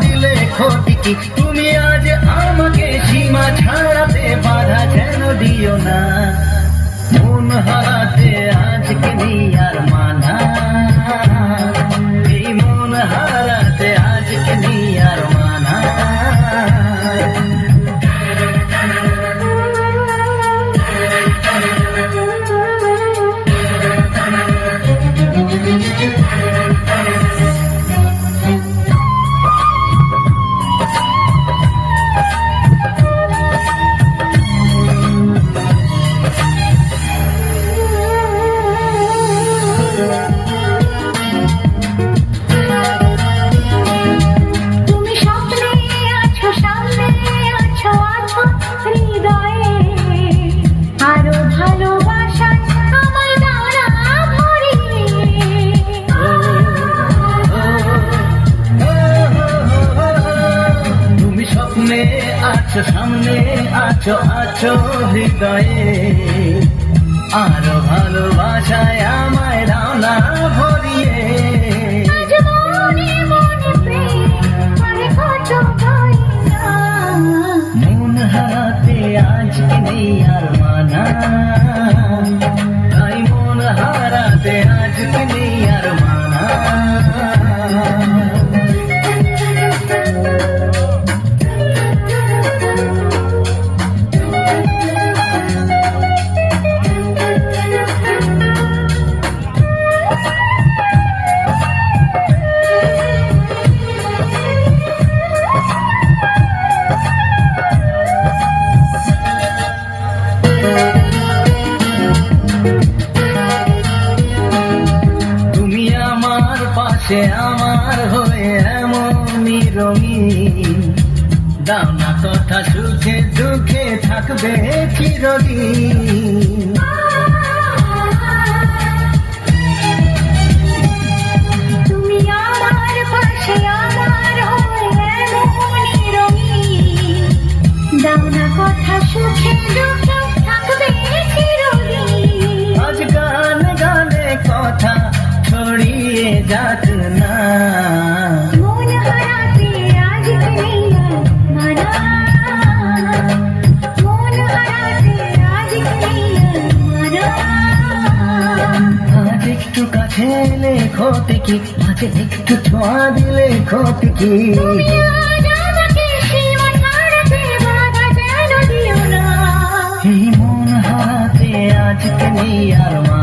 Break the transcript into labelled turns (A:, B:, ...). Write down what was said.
A: দিলে ক্ষতি কি? তুমি আজ আমাকে সীমা ছাড়াতে বাধা কেন দিও না? মন হারাতে আজকে আর মানা।
B: আছো সামনে আছো আছো হৃদয়ে। আরও ভালোবাসায় আমায়
A: রানা ভরিয়ে।
B: মন
A: হারাতে আজকে নেই আর মানা। তাই মন হারাতে আজকে নেই পাশে আমার হয়ে রঙিন দাও না কথা সুখে দুঃখে থাকবে চিরদিন। আজ একটু কাছে এলে ক্ষতি কি আজ একটু ছোঁয়া দিলে ক্ষতি কি মন হারাতে আজকে নেই আর মা